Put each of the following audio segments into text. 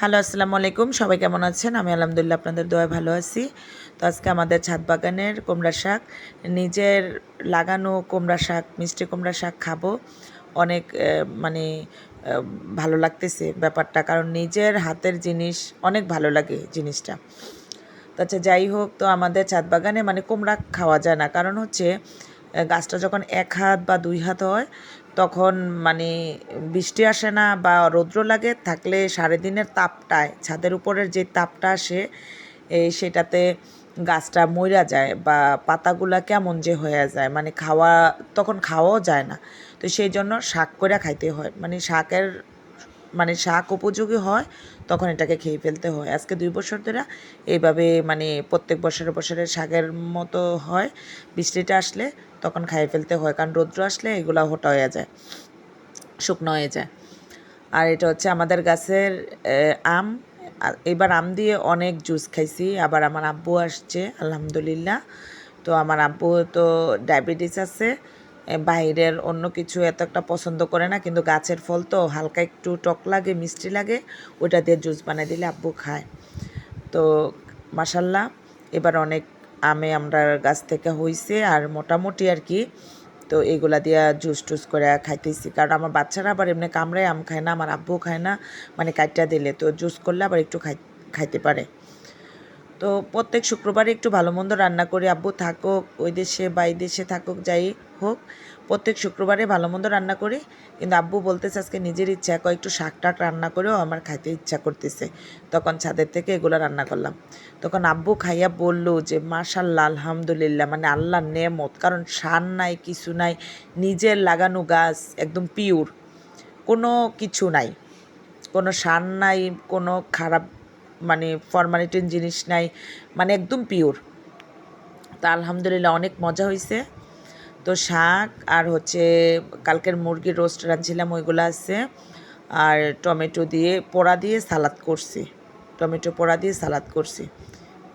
Hello, আসসালামু আলাইকুম। সবাই কেমন আছেন? আমি আলহামদুলিল্লাহ আপনাদের দোয়ায় ভালো আছি। তো আজকে আমাদের ছাদ বাগানের কুমড়া শাক, নিজের লাগানো কুমড়া শাক, মিষ্টি কুমড়া শাক খাব। অনেক মানে ভালো লাগতেছে ব্যাপারটা, কারণ নিজের হাতের জিনিস, অনেক ভালো লাগে জিনিসটা। তো আচ্ছা যাই হোক, তো আমাদের ছাদ বাগানে মানে কুমড়া খাওয়া যায় না। কারণ হচ্ছে গাছটা যখন এক হাত বা দুই হাত হয়, তখন মানে বৃষ্টি আসে না বা রৌদ্র লাগে, থাকলে সাড়ে দিনের তাপটায়, ছাদের উপরের যে তাপটা আসে এই সেটাতে গাছটা মইরা যায় বা পাতাগুলা কেমন যে হয়ে যায়। মানে খাওয়া, তখন খাওয়াও যায় না। তো সেই জন্য শাক করে খাইতে হয়। মানে শাকের মানে শাক উপযোগী হয়, তখন এটাকে খেয়ে ফেলতে হয়। আজকে দুই বছর ধরে এইভাবে মানে প্রত্যেক বছরে বছরে শাকের মতো হয়, বৃষ্টিটা আসলে তখন খাইয়ে ফেলতে হয়, কারণ রৌদ্র আসলে এগুলো হোটা হয়ে যায়, শুকনো হয়ে যায়। আর এটা হচ্ছে আমাদের গাছের আম। এবার আম দিয়ে অনেক জুস খাইছি, আবার আমার আব্বু আসছে, আলহামদুলিল্লাহ। তো আমার আব্বু তো ডায়াবেটিস আছে বাইরের অন্য কিছু এত একটা পছন্দ করে না, কিন্তু গাছের ফল তো হালকা একটু টক লাগে, মিষ্টি লাগে ওটা দিয়ে জুস বানিয়ে দিলে আব্বু খায়। তো মাসাল্লাহ এবার অনেক আমে আমরা গাছ থেকে হইছে আর মোটামুটি আর কি, তো এগুলা দিয়া জুস টুস করে খাইতেছি। কারণ আমার বাচ্চারা আবার এমনি কামড়ায় আম খায় না, আমার আব্বু খায় না মানে কাইটটা দিলে, তো জুস করলে আবার একটু খাই, খাইতে পারে। তো প্রত্যেক শুক্রবারে একটু ভালো মন্দ রান্না করি। আব্বু থাকুক, ওই দেশে বা এই দেশে থাকুক, যাই হোক, প্রত্যেক শুক্রবারে ভালো মন্দ রান্না করি। কিন্তু আব্বু বলতেছে আজকে নিজের ইচ্ছা, কয় একটু শাক টাক রান্না করেও আমার খাইতে ইচ্ছা করতেছে। তখন ছাদের থেকে এগুলো রান্না করলাম। তখন আব্বু খাইয়া বলল যে মাশাল্লাহ আলহামদুলিল্লাহ মানে আল্লাহর নেমত, কারণ সার নাই, কিছু নাই, নিজের লাগানো গাছ একদম পিওর কোনো কিছু নাই। কোনো সার নাই, কোনো খারাপ মানে ফরমালিটির জিনিস নাই মানে একদম পিওর তা আলহামদুলিল্লাহ অনেক মজা হয়েছে তো শাক আর হচ্ছে কালকের মুরগির রোস্ট রাঁধছিলাম, ওইগুলো আছে। আর টমেটো দিয়ে পোড়া দিয়ে সালাদ করছি। টমেটো পোড়া দিয়ে সালাদ করছি।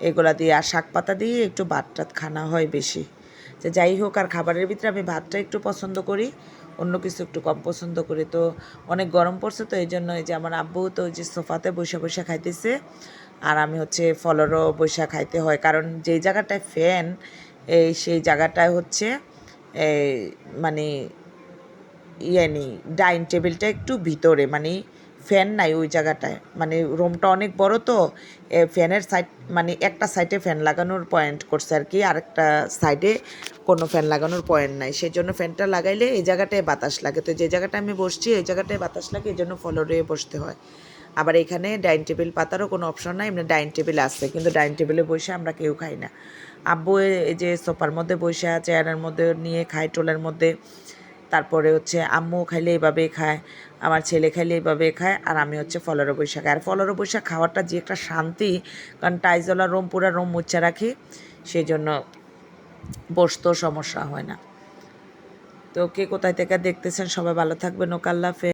এগুলা দিয়ে আর শাক পাতা দিয়ে একটু ভাত টাত খানা হয় বেশি। যে যাই হোক, আর খাবারের ভিতরে আমি ভাতটা একটু পছন্দ করি। অন্য কিছু একটু কম পছন্দ করি। তো অনেক গরম পড়ছে তো এই জন্য এই যে আমার আব্বু তো যে সোফাতে বসে বসে খাইতেছে। আর আমি হচ্ছে ফলরও বসে খাইতে হয়। কারণ যেই জায়গাটায় ফ্যান এই সেই জায়গাটায় হচ্ছে মানে ইয়ে নেই, ডাইনিং টেবিলটা একটু ভিতরে মানে ফ্যান নাই ওই জায়গাটায়। মানে রুমটা অনেক বড় তো ফ্যানের সাইড মানে একটা সাইডে ফ্যান লাগানোর পয়েন্ট করছে আর কি, আরেকটা সাইডে কোনো ফ্যান লাগানোর পয়েন্ট নাই। সেই জন্য ফ্যানটা লাগাইলে এই জায়গাটায় বাতাস লাগে। তো যে জায়গাটায় আমি বসছি, এই জায়গাটায় বাতাস লাগে, এই জন্য ফলরে বসতে হয়। আবার এখানে ডাইনিং টেবিল পাতারও কোনো অপশন নাই, এমনি ডাইনিং টেবিল আছে, কিন্তু ডাইনিং টেবিলে বসে আমরা কেউ খাই না। আব্বু এই যে সোফার মধ্যে বসে চেয়ারের মধ্যে নিয়ে খায় টোলের মধ্যে। তারপরে হচ্ছে আম্মু খাইলে এইভাবে খায়, আমার ছেলে খাইলে এইভাবে খায়, আর আমি হচ্ছে ফলর বৈশাখ। আর ফলর বৈশাখ খাওয়াটা যে একটা শান্তি, কারণ টাইজলা রোম পুরা রোম মুচ্ছা রাখি সেই জন্য বসতেও সমস্যা হয় না। তো কে কোথায় থেকে দেখতেছেন সবাই ভালো থাকবেন ওকাল্লাফে